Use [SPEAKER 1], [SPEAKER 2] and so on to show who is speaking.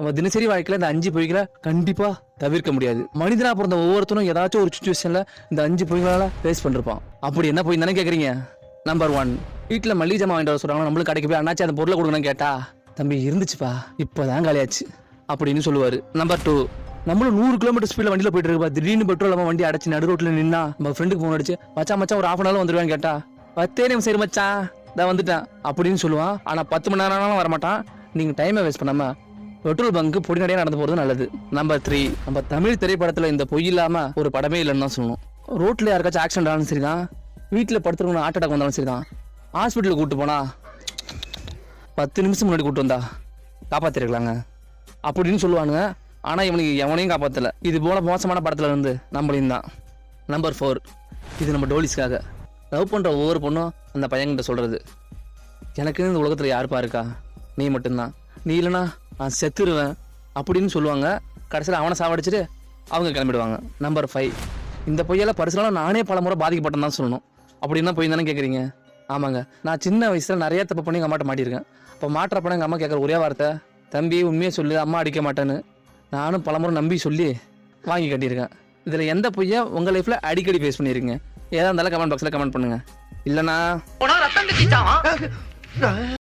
[SPEAKER 1] நம்ம தினசரி வாழ்க்கையில் இந்த அஞ்சு பொய்களை கண்டிப்பாக தவிர்க்க முடியாது. மனிதனாக பிறந்த ஒவ்வொருத்தரும் ஏதாச்சும் ஒரு சுச்சுவேஷனில் இந்த அஞ்சு பொய்களால் ஃபேஸ் பண்ணிருப்பான். அப்படி என்ன பொய் தானே கேட்குறீங்க நம்பர் ஒன் வீட்டில் மல்லிகை ஜாமான் வாங்கிட்டு வர சொல்கிறாங்க நம்மளும் கடைக்கு போய் அண்ணாச்சி அந்த பொருளை கொடுக்கணும் கேட்டா தம்பி இருந்துச்சுப்பா. இப்போதான் காலியாச்சு. அப்படின்னு சொல்லுவார். நம்பர் டூ நம்மளும் நூறு கிலோமீட்டர் ஸ்பீட்ல வண்டியில போயிட்டு இருப்பா திடீர்னு பெட்ரோல் நம்ம வண்டி அடைச்சு நடு ரோட்ல நின்னா நம்ம ஃப்ரெண்டுக்கு போன் அடிச்சு மச்சான் மச்சான் ஒரு ஆஃப் அன் ஹவர் கேட்டா பத்தே நிமிஷம் சரி மச்சான். நான் வந்துட்டேன். அப்படின்னு சொல்லுவான். ஆனா பத்து மணி நேரம் ஆனாலும் வரமாட்டான். நீங்க டைமை வேஸ்ட் பண்ணாம பெட்ரோல் பங்க் பொடிநடையா நடந்து போகிறது நல்லது. நம்பர் த்ரீ நம்ம தமிழ் திரைப்படத்தில் இந்த பொய் இல்லாமல் ஒரு படமே இல்லைன்னு தான் சொல்லணும். ரோட்டில் யாருக்காச்சும் ஆக்சிடென்ட் ஆனாலும் சரிதான். வீட்டில் படுத்துருக்கணும் ஹார்ட் அட்டாக் வந்தாலும் சரி தான் ஹாஸ்பிட்டலுக்கு கூட்டு போனா பத்து நிமிஷம் முன்னாடி கூட்டு வந்தா காப்பாற்றிருக்கலாங்க அப்படின்னு சொல்லுவானுங்க. ஆனால் இவனுக்கு எவனையும் காப்பாற்றலை இது போல மோசமான படத்தில் இருந்து நம்மளையும் தான். நம்பர் ஃபோர் இது நம்ம டோலிஸ்க்காக. லவ் பண்ணுற ஒவ்வொரு பொண்ணும் அந்த பையன்கிட்ட சொல்கிறது எனக்கு இந்த உலகத்தில் யாருப்பா இருக்கா நீ மட்டும்தான். நீ இல்லைனா செத்துருவேன் அப்படின்னு சொல்லுவாங்க. கடைசியில் அவனை சாவடிச்சிட்டு அவங்க கிளம்பிடுவாங்க. நம்பர் ஃபைவ் இந்த பொய்யால் பரிசுலாம் நானே பல முறை பாதிக்கப்பட்டேன் தான் சொல்லணும். அப்படின்னா பொய் தானே கேட்குறீங்க ஆமாங்க. நான் சின்ன வயசில் நிறைய தப்பு பண்ணி எங்கள் அம்மாட்ட மாட்டியிருக்கேன். அப்போ மாட்டுறப்ப எங்கள் அம்மா கேட்குற ஒரே வார்த்தை தம்பி உண்மையை சொல்லு அம்மா அடிக்க மாட்டேன்னு. நானும் பலமுறை நம்பி சொல்லி வாங்கி கட்டியிருக்கேன். இதில் எந்த பொய்யை உங்கள் லைஃப்பில் அடிக்கடி ஃபேஸ் பண்ணியிருக்கீங்க ஏதா இருந்தாலும் கமெண்ட் பாக்ஸில் கமெண்ட் பண்ணுங்கள் இல்லைனா